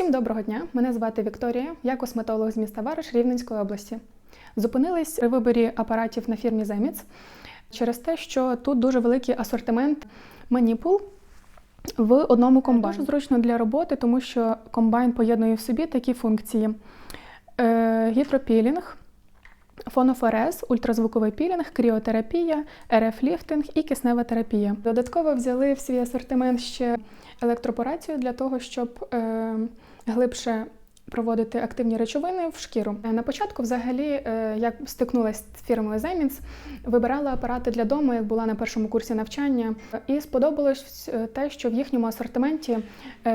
Всім доброго дня! Мене звати Вікторія, я косметолог з міста Вариш Рівненської області. Зупинились при виборі апаратів на фірмі Земіц через те, що тут дуже великий асортимент маніпул в одному комбайні. Дуже зручно для роботи, тому що комбайн поєднує в собі такі функції: е, гідропілінг, фонофорез, ультразвуковий пілінг, кріотерапія, РФ-ліфтинг і киснева терапія. Додатково взяли в свій асортимент ще електропорацію для того, щоб е, глибше проводити активні речовини в шкіру. Е, На початку, взагалі, е, як стикнулася з фірмою Земінс, вибирала апарати для дому, як була на першому курсі навчання, і сподобалось е, те, що в їхньому асортименті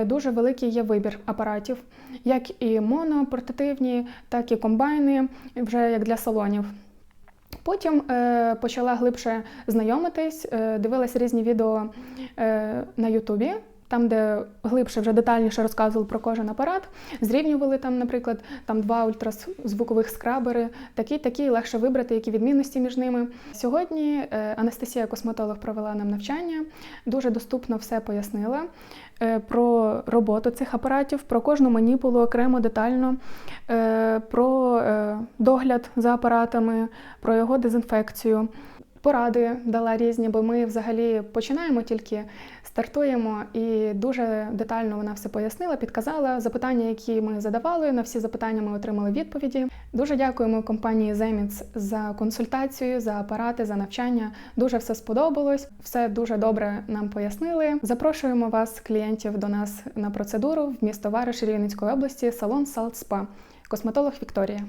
дуже великий є вибір апаратів, як і монопортативні, так і комбайни, вже як для салонів. Потім е, почала глибше знайомитись, е, дивилась різні відео е, на Ютубі, там, де глибше вже детальніше розказували про кожен апарат, зрівнювали там, наприклад, там два ультразвукових скрабери, такі, такі легше вибрати, які відмінності між ними. Сьогодні е, Анастасія косметолог провела нам навчання, дуже доступно все пояснила е, про роботу цих апаратів, про кожну маніпулу окремо детально, е, про догляд за апаратами, про його дезінфекцію. Поради дала різні, бо ми взагалі починаємо тільки стартуємо, і дуже детально вона все пояснила, підказала запитання, які ми задавали. На всі запитання ми отримали відповіді. Дуже дякуємо компанії Zemits за консультацію, за апарати, за навчання. Дуже все сподобалось, все дуже добре нам пояснили. Запрошуємо вас, клієнтів, до нас на процедуру в місто Вариш Рівненської області, салон Salt Spa. Косметолог Вікторія.